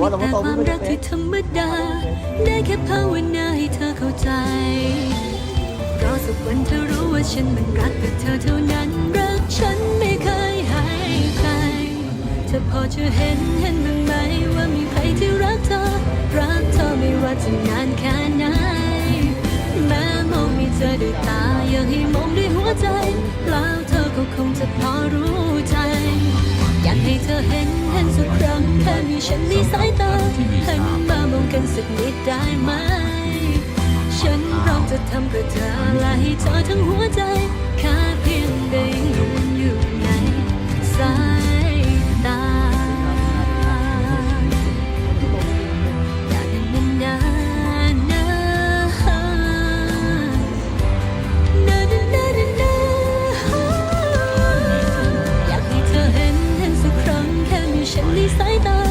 มีแต่ความรักที่ธรรมดา ได้แค่ภาวนาให้เธอเข้าใจรอสักวันเธอรู้ว่าฉันมันรักแต่เธอเท่านั้น รักฉันไม่เคยให้ใคร เธอพอจะเห็นเห็นบ้างไหมว่ามีใครที่รักเธอ รักเธอไม่ว่าจะนานแค่ไหน แม้มองไม่เจอด้วยตาอยากให้มองด้วยหัวใจ อยากให้เธอเห็นเห็นสักครั้งแค่มีฉันในสายตาหันมามองกันสักนิดได้ไหม ฉันพร้อมจะทำเพื่อเธอและให้เธอทั้งหัวใจานอ